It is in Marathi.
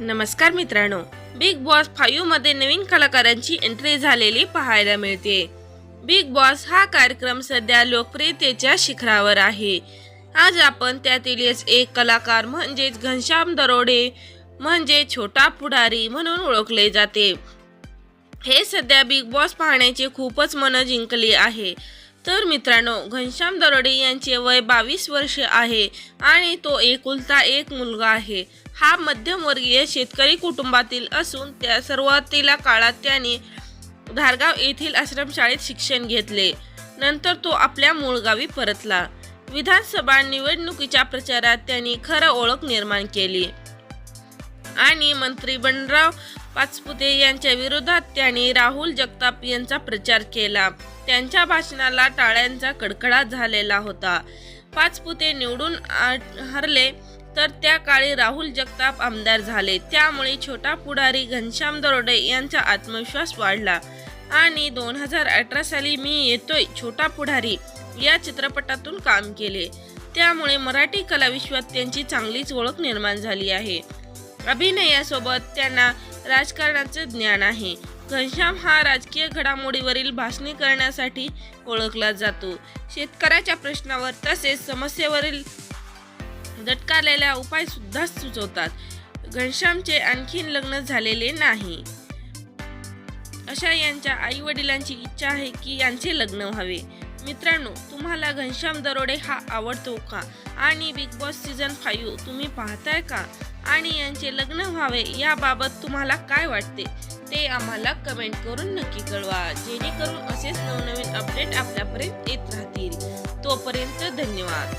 नमस्कार मित्रांनो बिग बॉस फाईव्हमध्ये नवीन कलाकारांची एंट्री झालेली पाहायला मिळते. बिग बॉस हा कार्यक्रम सध्या लोकप्रियतेच्या शिखरावर आहे. आज आपण त्यातीलच एक कलाकार म्हणजेच घनश्याम दरोडे म्हणजे छोटा पुढारी म्हणून ओळखले जाते. हे सध्या बिग बॉस पाहण्याचे खूपच मन जिंकले आहे. तर मित्रांनो घनश्याम दरोडे यांचे वय बावीस वर्ष आहे आणि तो एकुलता एक मुलगा आहे. हा मध्यमवर्गीय शेतकरी कुटुंबातील असून त्या सुरुवातीला काळात त्याने धारगाव येथील आश्रमशाळेत शिक्षण घेतले. नंतर तो आपल्या मूळ गावी परतला. विधानसभा निवडणुकीच्या प्रचारात त्यांनी खरं ओळख निर्माण केली. आणि मंत्री बंडराव पाचपुते यांच्या विरोधात त्यांनी राहुल जगताप यांचा प्रचार केला. त्यांच्या भाषणाला टाळ्यांचा कडकडाट झालेला होता. पाचपुते निवडून आ- हरले तर त्या काळी राहुल जगताप आमदार झाले. त्यामुळे छोटा पुढारी घनश्याम दरोडे यांचा आत्मविश्वास वाढला. आणि दोन हजार अठरा साली मी येतोय छोटा पुढारी या चित्रपटातून काम केले. त्यामुळे मराठी कलाविश्वात त्यांची चांगलीच ओळख निर्माण झाली आहे. अभिनयासोबत त्यांना राजकारणाचे ज्ञान आहे. घनश्याम हा राजकीय घडामोडीवरील भाषणे करण्यासाठी ओळखला जातो. शेतकऱ्याच्या प्रश्नावर तसेच समस्येवरील झटकारलेल्या उपाय सुद्धा सुचवतात. घनश्यामचे आणखीन लग्न झालेले नाही. अशा यांच्या आई वडिलांची इच्छा आहे की यांचे लग्न व्हावे. मित्रांनो तुम्हाला घनश्याम दरोडे हा आवडतो का? आणि बिग बॉस सीझन फाईव्ह तुम्ही पाहताय का? आणि यांचे लग्न व्हावे याबाबत तुम्हाला काय वाटते? ते आम्हाला कमेंट करून नक्की कळवा. जेणेकरून असेच नवनवीन अपडेट आपल्यापर्यंत येत राहतील. तोपर्यंत धन्यवाद.